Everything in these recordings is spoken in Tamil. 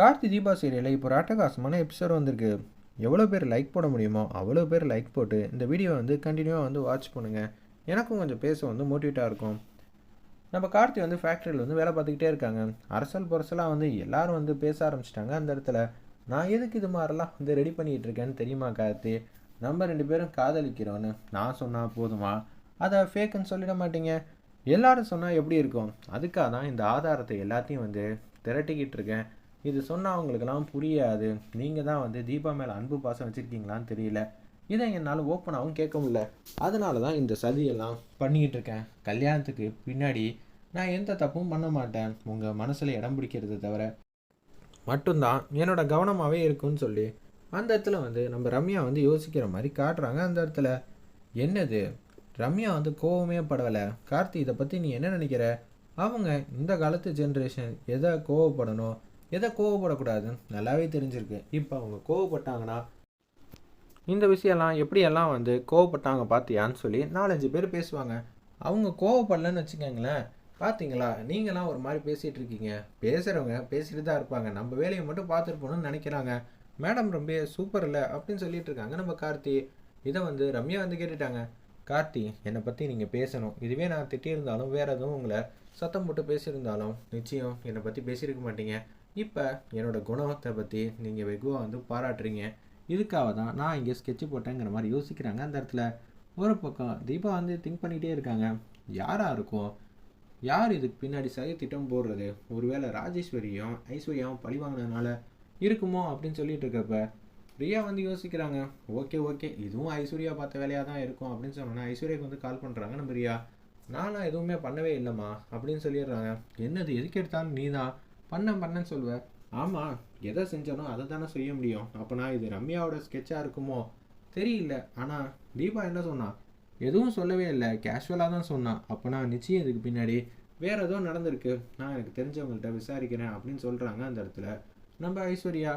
கார்த்தி தீபா சீரியலில் இப்போ ஒரு அட்டகாசமான எபிசோட் வந்திருக்கு. எவ்வளோ பேர் லைக் போட முடியுமோ அவ்வளோ பேர் லைக் போட்டு இந்த வீடியோ வந்து கண்டினியூவாக வந்து வாட்ச் பண்ணுங்கள் எனக்கும் கொஞ்சம் பேச வந்து மோட்டிவேட்டாக இருக்கும். நம்ம கார்த்தி வந்து ஃபேக்ட்ரியில் வந்து வேலை பார்த்துக்கிட்டே இருக்காங்க. அரசல் புரசலாக வந்து எல்லாரும் வந்து பேச ஆரம்பிச்சிட்டாங்க அந்த இடத்துல. நான் எதுக்கு இது மாதிரிலாம் வந்து ரெடி பண்ணிகிட்டு இருக்கேன்னு தெரியுமா கார்த்தி? நம்ம ரெண்டு பேரும் காதலிக்கிறோன்னு நான் சொன்னால் போதுமா? அதை ஃபேக்குன்னு சொல்லிட மாட்டீங்க. எல்லாரும் சொன்னால் எப்படி இருக்கும்? அதுக்காக தான் இந்த ஆதாரத்தை எல்லாத்தையும் வந்து திரட்டிக்கிட்டு இருக்கேன். இது சொன்னால் அவங்களுக்கெல்லாம் புரியாது. நீங்கள் தான் வந்து தீபா மேலே அன்பு பாசம் வச்சுருக்கீங்களான்னு தெரியல. இதை என்னால் ஓப்பனாகவும் கேட்க முடியல. அதனால தான் இந்த சதியெல்லாம் பண்ணிக்கிட்டு இருக்கேன். கல்யாணத்துக்கு பின்னாடி நான் எந்த தப்பும் பண்ண மாட்டேன். உங்கள் மனசில் இடம் பிடிக்கிறது தவிர. மட்டும்தான். என்னோட கவனமாகவே இருக்குன்னு சொல்லி அந்த இடத்துல வந்து நம்ம ரம்யா வந்து யோசிக்கிற மாதிரி காட்டுறாங்க அந்த இடத்துல. என்னது? ரம்யா வந்து கோவமே படலை. கார்த்தி இதை பற்றி நீ என்ன நினைக்கிற? அவங்க இந்த காலத்து ஜென்ரேஷன் எதை கோவப்படணும்? எதை கோவப்படக்கூடாதுன்னு நல்லாவே தெரிஞ்சிருக்கு. இப்போ அவங்க கோவப்பட்டாங்கன்னா இந்த விஷயம்லாம் எப்படியெல்லாம் வந்து கோவப்பட்டாங்க பார்த்தியான்னு சொல்லி நாலஞ்சு பேர் பேசுவாங்க. அவங்க கோவப்படலன்னு வச்சுக்கோங்களேன். பார்த்தீங்களா? நீங்களாம் ஒரு மாதிரி பேசிகிட்டு இருக்கீங்க. பேசுகிறவங்க பேசிட்டு தான் இருப்பாங்க. நம்ம வேலையை மட்டும் பார்த்துருப்போம்னு நினைக்கிறாங்க. மேடம் ரொம்ப சூப்பர் இல்லை அப்படின்னு சொல்லிட்டு இருக்காங்க. நம்ம கார்த்தி. இதை வந்து ரம்யா வந்து கேட்டுட்டாங்க. கார்த்தி என்னை பற்றி நீங்கள் பேசணும். இதுவே நான் திட்டியிருந்தாலும் வேறு எதுவும் உங்களை சத்தம் போட்டு பேசியிருந்தாலும் நிச்சயம் என்னை பற்றி பேசியிருக்க மாட்டீங்க. இப்போ என்னோடய குணத்தை பற்றி நீங்கள் வெகுவாக வந்து பாராட்டுறீங்க. இதுக்காக தான் நான் இங்கே ஸ்கெட்சு போட்டேங்கிற மாதிரி யோசிக்கிறாங்க. அந்த இடத்துல ஒரு பக்கம் தீபா வந்து திங்க் பண்ணிகிட்டே இருக்காங்க. யாராக இருக்கும்? யார் இதுக்கு பின்னாடி சதி திட்டம் போடுறது? ஒருவேளை ராஜேஸ்வரியும் ஐஸ்வர்யாவும் பழி வாங்கினதுனால இருக்குமோ அப்படின்னு சொல்லிட்டு இருக்கப்ப ரியா வந்து யோசிக்கிறாங்க. ஓகே ஓகே இதுவும் ஐஸ்வர்யா பார்த்த வேலையாக தான் இருக்கும் அப்படின்னு சொன்னோன்னா ஐஸ்வர்யாவுக்கு வந்து கால் பண்ணுறாங்க நம்ம பிரியா. நானும் எதுவுமே பண்ணவே இல்லைம்மா அப்படின்னு சொல்லிடுறாங்க. என்னது எதுக்கு எடுத்தாலும் நீ தான் பண்ண பண்ணேன்னு சொல்லுவேன் ஆமாம் எதை செஞ்சானோ அதை தானே செய்ய முடியும். அப்போ நான் இது ரம்யாவோட ஸ்கெட்சாக இருக்குமோ? தெரியல. ஆனால் தீபா என்ன சொன்னான் எதுவும் சொல்லவே இல்லை. கேஷுவலாக தான் சொன்னான் அப்போ நான் நிச்சயம் இதுக்கு பின்னாடி வேறு ஏதோ நடந்திருக்கு. நான் எனக்கு தெரிஞ்சவங்கள்ட்ட விசாரிக்கிறேன் அப்படின்னு சொல்கிறாங்க அந்த இடத்துல. நம்ம ஐஸ்வர்யா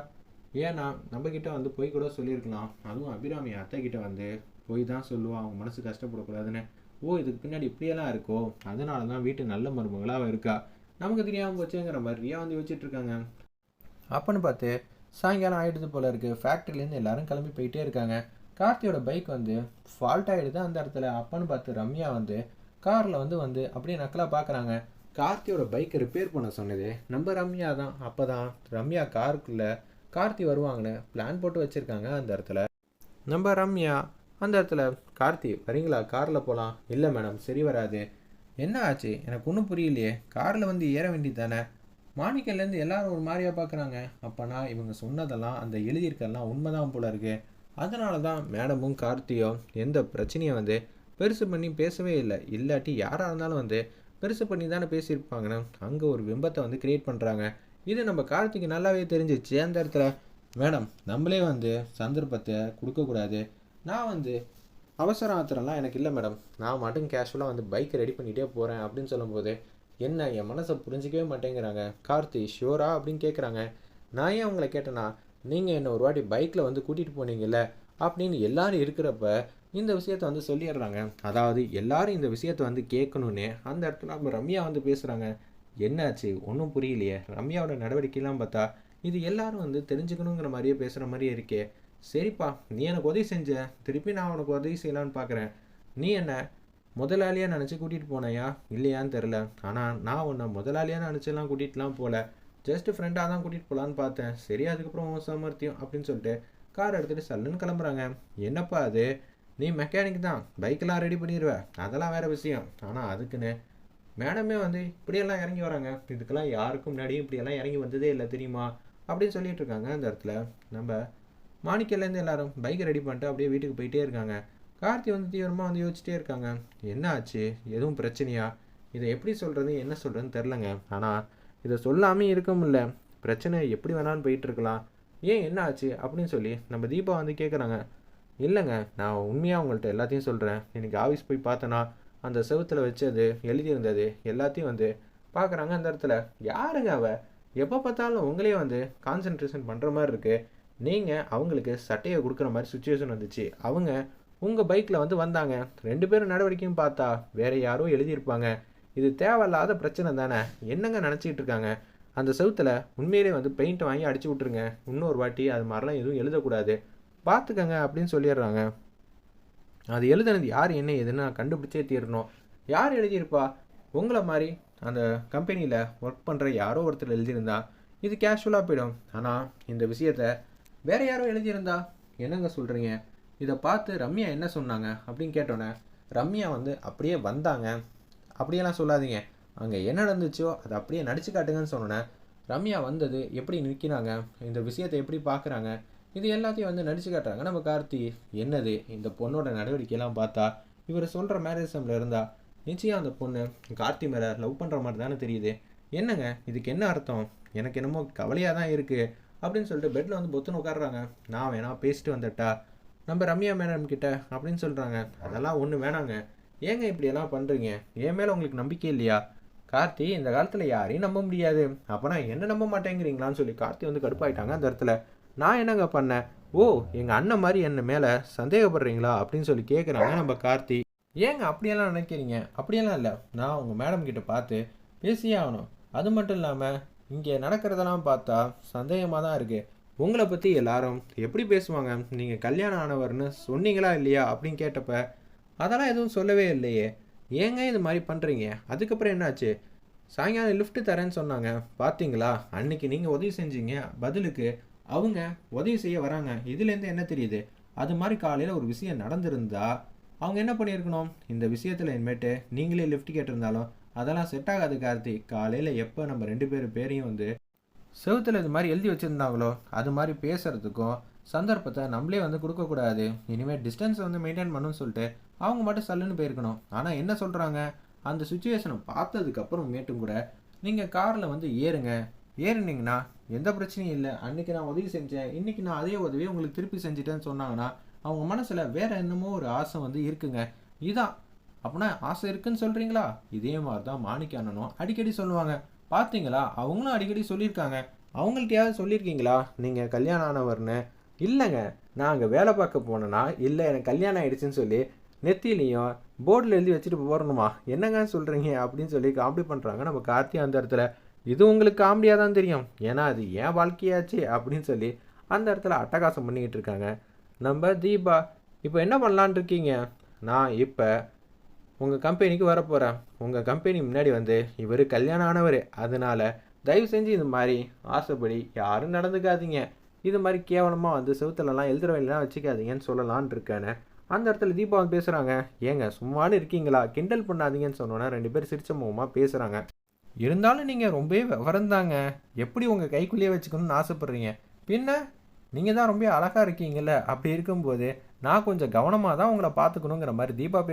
ஏன்னா நம்மக்கிட்ட வந்து போய் கூட சொல்லியிருக்கலாம். அதுவும் அபிராமி அத்தை கிட்ட வந்து போய் தான் சொல்லுவோம் அவங்க மனசு கஷ்டப்படக்கூடாதுன்னு. ஓ இதுக்கு பின்னாடி இப்படியெல்லாம் இருக்கோ? அதனால தான் வீட்டு நல்ல மருமகளாக இருக்கா? நமக்கு தெரியாமல் போச்சுங்கிற மாதிரி ரியா வந்து யோசிச்சுட்டு இருக்காங்க அப்பன்னு பார்த்து சாயங்காலம் ஆகிடுது போல இருக்குது ஃபேக்ட்ரிலேருந்து எல்லாரும் கிளம்பி போயிட்டே இருக்காங்க. கார்த்தியோட பைக் வந்து ஃபால்ட் ஆகிடுது அந்த இடத்துல. அப்பன்னு பார்த்து ரம்யா வந்து காரில் வந்து வந்து அப்படியே நக்கலாக பார்க்குறாங்க கார்த்தியோட பைக்கை ரிப்பேர் பண்ண சொன்னது நம்ம ரம்யா தான். அப்போ தான் ரம்யா காருக்குள்ளே கார்த்தி வருவாங்கன்னு பிளான் போட்டு வச்சுருக்காங்க அந்த இடத்துல. நம்ம ரம்யா அந்த இடத்துல கார்த்தி வரீங்களா? காரில் போகலாம் இல்லை மேடம் சரி வராது. என்ன ஆச்சு? எனக்கு ஒன்றும் புரியலையே. காரில் வந்து ஏற வேண்டியது தானே? மாணிக்கல்லேருந்து எல்லாரும் ஒரு மாதிரியாக பார்க்குறாங்க. அப்போனா இவங்க சொன்னதெல்லாம் அந்த எழுதியிருக்கெல்லாம் உண்மைதான் போல இருக்கு. அதனால தான் மேடமும் கார்த்தியும் எந்த பிரச்சனையும் வந்து பெருசு பண்ணி பேசவே இல்லை. இல்லாட்டி யாராக இருந்தாலும் வந்து பெருசு பண்ணி தானே பேசியிருப்பாங்கன்னு அங்கே ஒரு பிம்பத்தை வந்து கிரியேட் பண்ணுறாங்க இது நம்ம கார்த்திக்கு நல்லாவே தெரிஞ்சிச்சு அந்த இடத்துல மேடம் நம்மளே வந்து சந்தர்ப்பத்தை கொடுக்கக்கூடாது. நான் வந்து அவசர ஆத்திரம்லாம் எனக்கு இல்லை மேடம் நான் மட்டும் கேஷுவலாக வந்து பைக்கை ரெடி பண்ணிகிட்டே போகிறேன் அப்படின்னு சொல்லும்போது என்ன என் மனசை புரிஞ்சிக்கவே மாட்டேங்கிறாங்க. கார்த்தி ஷியோரா அப்படின்னு கேட்குறாங்க நான் ஏன் அவங்கள கேட்டேன்னா நீங்கள் என்ன ஒரு வாட்டி பைக்கில் வந்து கூட்டிகிட்டு போனீங்கல்ல அப்படின்னு எல்லாரும் இருக்கிறப்ப இந்த விஷயத்த வந்து சொல்லிடுறாங்க. அதாவது எல்லாரும் இந்த விஷயத்த வந்து கேட்கணுன்னே அந்த இடத்துல நம்ம ரம்யா வந்து பேசுகிறாங்க என்னாச்சு? ஒன்றும் புரியலையே. ரம்யாவோட நடவடிக்கைலாம் பார்த்தா இது எல்லாரும் வந்து தெரிஞ்சுக்கணுங்கிற மாதிரியே பேசுகிற மாதிரியே இருக்கே. சரிப்பா நீ எனக்கு உதவி செஞ்ச. திருப்பி நான் உனக்கு உதவி செய்யலான்னு பார்க்குறேன் நீ என்ன முதலாளியாக நினச்சி கூட்டிகிட்டு போனையா? இல்லையான்னு தெரில ஆனால் நான் உன்னை முதலாளியாக நினச்செல்லாம் கூட்டிகிட்டுலாம் போகல ஜஸ்ட் ஃப்ரெண்டாக தான் கூட்டிகிட்டு போகலான்னு பார்த்தேன். சரி அதுக்கப்புறம் உன் சாமர்த்தியம் அப்படின்னு சொல்லிட்டு கார் எடுத்துகிட்டு சல்லுன்னு கிளம்புறாங்க. என்னப்பா அது? நீ மெக்கானிக் தான். பைக்கெல்லாம் ரெடி பண்ணிடுவ அதெல்லாம் வேறு விஷயம். ஆனால் அதுக்குன்னு மேடமே வந்து இப்படியெல்லாம் இறங்கி வராங்க. இதுக்கெல்லாம் யாருக்கும் முன்னாடியும் இப்படியெல்லாம் இறங்கி வந்ததே இல்லை தெரியுமா? அப்படின்னு சொல்லிட்டு இருக்காங்க அந்த இடத்துல. நம்ம மாணிக்கல்லேருந்து எல்லாரும் பைக்கை ரெடி பண்ணிட்டு அப்படியே வீட்டுக்கு போயிட்டே இருக்காங்க. கார்த்தி வந்து தீவிரமாக வந்து யோசிச்சிட்டே இருக்காங்க. என்ன ஆச்சு? எதுவும் பிரச்சனையா? இதை எப்படி சொல்கிறது என்ன சொல்கிறதுன்னு தெரிலங்க ஆனால் இதை சொல்லாமல் இருக்க முடியல. பிரச்சனை எப்படி வேணாலும் போயிட்டுருக்கலாம் ஏன் என்ன ஆச்சு? அப்படின்னு சொல்லி நம்ம தீபா வந்து கேட்குறாங்க இல்லைங்க நான் உண்மையாக உங்கள்கிட்ட எல்லாத்தையும் சொல்கிறேன் இன்றைக்கி ஆஃபீஸ் போய் பார்த்தேன்னா அந்த செவத்தில் வச்சது எழுதியிருந்தது எல்லாத்தையும் வந்து பார்க்குறாங்க அந்த இடத்துல. யாருங்க அவ? எப்போ பார்த்தாலும் உங்களே வந்து கான்சென்ட்ரேஷன் பண்ணுற மாதிரி இருக்குது நீங்கள் அவங்களுக்கு சட்டையை கொடுக்குற மாதிரி சுச்சுவேஷன் வந்துச்சு. அவங்க உங்கள் பைக்கில் வந்து வந்தாங்க. ரெண்டு பேரும் நடவடிக்கையும் பார்த்தா வேறு யாரோ எழுதியிருப்பாங்க. இது தேவையில்லாத பிரச்சனை தானே? என்னங்க நினச்சிக்கிட்டு இருக்காங்க? அந்த செவுத்தில் உண்மையிலே வந்து பெயிண்ட் வாங்கி அடிச்சு விட்ருங்க இன்னொரு வாட்டி அது மாதிரிலாம் எதுவும் எழுதக்கூடாது. பார்த்துக்கங்க அப்படின்னு சொல்லிடுறாங்க. அது எழுதுனது யார் என்ன ஏதுன்னு நான் கண்டுபிடிச்சே தீரணும். யார் எழுதியிருப்பா? உங்களை மாதிரி அந்த கம்பெனியில் ஒர்க் பண்ணுற யாரோ ஒருத்தர் எழுதியிருந்தா. இது கேஷுவலாக போயிடும். ஆனால் இந்த விஷயத்த வேற யாரோ எழுதியிருந்தா? என்னங்க சொல்கிறீங்க இதை பார்த்து ரம்யா என்ன சொன்னாங்க? அப்படின்னு கேட்டோன்னே ரம்யா வந்து அப்படியே வந்தாங்க. அப்படியெல்லாம் சொல்லாதீங்க. அங்கே என்ன நடந்துச்சோ அதை அப்படியே நடிச்சு காட்டுங்கன்னு சொன்னோன்னே ரம்யா வந்தது எப்படி நிற்கிறாங்க? இந்த விஷயத்தை எப்படி பார்க்குறாங்க? இது எல்லாத்தையும் வந்து நடிச்சு காட்டுறாங்க. நம்ம கார்த்தி என்னது? இந்த பொண்ணோட நடவடிக்கையெல்லாம் பார்த்தா இவர் சொல்கிற மேரேஜில் இருந்தா நிச்சயம் அந்த பொண்ணு கார்த்தி மேலே லவ் பண்ணுற மாதிரி தானே தெரியுது. என்னங்க? இதுக்கு என்ன அர்த்தம்? எனக்கு என்னமோ கவலையாக தான் இருக்குது அப்படின்னு சொல்லிட்டு பெட்டில் வந்து பொத்துன்னு உட்காடுறாங்க நான் வேணா பேசிட்டு வந்துட்டா. நம்ம ரம்யா மேடம் கிட்ட அப்படின்னு சொல்கிறாங்க அதெல்லாம் ஒன்றும் வேணாங்க. ஏங்க இப்படியெல்லாம் பண்ணுறீங்க என் மேலே உங்களுக்கு நம்பிக்கை இல்லையா? கார்த்தி இந்த காலத்தில் யாரையும் நம்ப முடியாது. அப்போனா என்ன நம்ப மாட்டேங்கிறீங்களான்னு சொல்லி கார்த்தி வந்து கடுப்பாயிட்டாங்க அந்த இடத்துல. நான் என்னங்க பண்ணேன்? ஓ எங்கள் அண்ணன் மாதிரி என்ன மேலே சந்தேகப்படுறீங்களா? அப்படின்னு சொல்லி கேட்குறாங்க நம்ம கார்த்தி. ஏங்க அப்படியெல்லாம் நினைக்கிறீங்க? அப்படியெல்லாம் இல்லை. நான் உங்கள் மேடம் கிட்ட பார்த்து பேசியே ஆகணும். அது மட்டும் இல்லாமல் இங்கே நடக்கிறதெல்லாம் பார்த்தா சந்தேகமாக தான் இருக்குது உங்களை பற்றி எல்லாரும் எப்படி பேசுவாங்க? நீங்கள் கல்யாணம் ஆனவர்னு சொன்னீங்களா இல்லையா அப்படின்னு கேட்டப்ப அதெல்லாம் எதுவும் சொல்லவே இல்லையே. ஏங்க இது மாதிரி பண்ணுறீங்க அதுக்கப்புறம் என்னாச்சு? சாயங்காலம் லிஃப்ட்டு தரேன்னு சொன்னாங்க. பார்த்தீங்களா அன்னைக்கு நீங்கள் உதவி செஞ்சீங்க. பதிலுக்கு அவங்க உதவி செய்ய வராங்க. இதுலேருந்து என்ன தெரியுது? அது மாதிரி காலையில் ஒரு விஷயம் நடந்திருந்தா அவங்க என்ன பண்ணியிருக்கணும்? இந்த விஷயத்தில் இனிமேட்டு நீங்களே லிஃப்ட் கேட்டிருந்தாலும் அதெல்லாம் செட் ஆகாது கார்த்தி காலையில் எப்போ நம்ம ரெண்டு பேர் பேரையும் வந்து செவத்தில் இது மாதிரி எழுதி வச்சுருந்தாங்களோ அது மாதிரி பேசுகிறதுக்கும் சந்தர்ப்பத்தை நம்மளே வந்து கொடுக்கக்கூடாது இனிமேல் டிஸ்டன்ஸ் வந்து மெயின்டைன் பண்ணணும்னு சொல்லிட்டு அவங்க மட்டும் சல்லுன்னு போயிருக்கணும். ஆனால் என்ன சொல்கிறாங்க அந்த சுச்சுவேஷனை பார்த்ததுக்கப்புறம் மேட்டும் கூட நீங்கள் காரில் வந்து ஏறுங்க. ஏறினீங்கன்னா எந்த பிரச்சனையும் இல்லை. அன்றைக்கி நான் உதவி செஞ்சேன். இன்றைக்கி நான் அதே உதவியை உங்களுக்கு திருப்பி செஞ்சுட்டேன்னு சொன்னாங்கன்னா அவங்க மனசில் வேறு என்னமோ ஒரு ஆசை வந்து இருக்குங்க. இதான் அப்படின்னா ஆசை இருக்குன்னு சொல்கிறீங்களா இதே மாதிரி தான் மாணிக்க அண்ணனும் அடிக்கடி சொல்லுவாங்க. பார்த்தீங்களா அவங்களும் அடிக்கடி சொல்லியிருக்காங்க. அவங்கள்ட்டையாவது சொல்லியிருக்கீங்களா? நீங்கள் கல்யாணம் ஆனவர்னு? இல்லைங்க. நான் அங்கே வேலை பார்க்க போனேன்னா இல்லை எனக்கு கல்யாணம் ஆகிடுச்சின்னு சொல்லி நெத்திலையும் போர்டில் எழுதி வச்சுட்டு போகணுமா என்னங்க சொல்கிறீங்க அப்படின்னு சொல்லி காமெடி பண்ணுறாங்க நம்ம கார்த்தி அந்த இடத்துல. இது உங்களுக்கு காமெடியாக தான் தெரியும். ஏன்னா அது ஏன் வாழ்க்கையாச்சு அப்படின்னு சொல்லி அந்த இடத்துல அட்டகாசம் பண்ணிக்கிட்டு இருக்காங்க. நம்ம தீபா இப்போ என்ன பண்ணலான்னு இருக்கீங்க? நான் இப்போ உங்கள் கம்பெனிக்கு வரப்போகிறேன் உங்கள் கம்பெனி முன்னாடி வந்து இவர் கல்யாணம் ஆனவர். அதனால் தயவு செஞ்சு இது மாதிரி ஆசைப்படி யாரும் நடந்துக்காதீங்க. இது மாதிரி கேவலமாக வந்து செவுத்துலலாம் எழுதுற வழியெல்லாம் வச்சுக்காதீங்கன்னு சொல்லலான்னு இருக்கேன்னு. அந்த இடத்துல தீபா வந்து பேசுகிறாங்க ஏங்க சும்மானு இருக்கீங்களா? கிண்டல் பண்ணாதீங்கன்னு சொன்னோன்னே ரெண்டு பேர் சிரிச்ச முகமாக பேசுகிறாங்க இருந்தாலும் நீங்கள் ரொம்பவே விவரந்தாங்க எப்படி உங்கள் கைக்குள்ளேயே வச்சுக்கணும்னு ஆசைப்பட்றீங்க? பின்ன நீங்கள் தான் ரொம்ப அழகாக இருக்கீங்கல்ல? அப்படி இருக்கும்போது நான் கொஞ்சம் கவனமாக தான் உங்களை பார்த்துக்கணுங்கிற மாதிரி தீபா பே